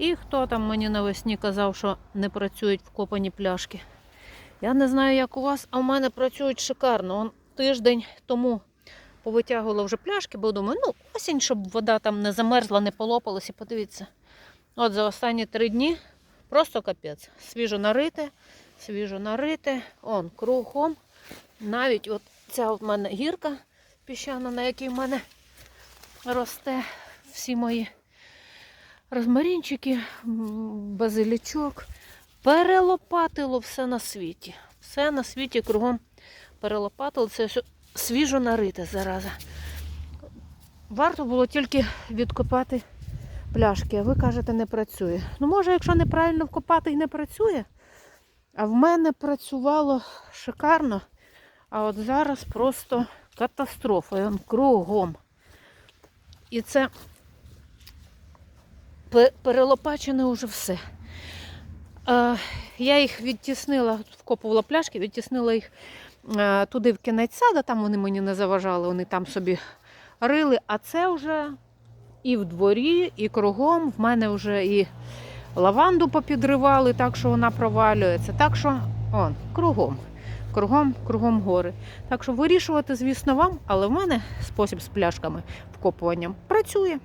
І хто там мені навесні казав, що не працюють вкопані пляшки. Я не знаю, як у вас, а в мене працюють шикарно. Он тиждень тому повитягувала вже пляшки, бо думаю, ну, осінь, щоб вода там не замерзла, не полопалась. І подивіться. От за останні три дні просто капець. Свіжо нарите, свіжо нарите. Он кругом. Навіть от ця в мене гірка піщана, на якій в мене росте всі мої розмарінчики, базилічок. Перелопатило все на світі. Все на світі кругом перелопатило. Це свіжо нарите зараза. Варто було тільки відкопати пляшки, а ви кажете, не працює. Ну, може, якщо неправильно вкопати і не працює. А в мене працювало шикарно. А от зараз просто катастрофа. Кругом. І це перелопачене вже все. Я їх відтіснила, вкопувала пляшки, відтіснила їх туди в кінець сада, там вони мені не заважали, вони там собі рили. А це вже і в дворі, і кругом. В мене вже і лаванду попідривали, так що вона провалюється. Так що он, кругом. Кругом, кругом гори. Так що вирішувати, звісно, вам, але в мене спосіб з пляшками вкопуванням працює.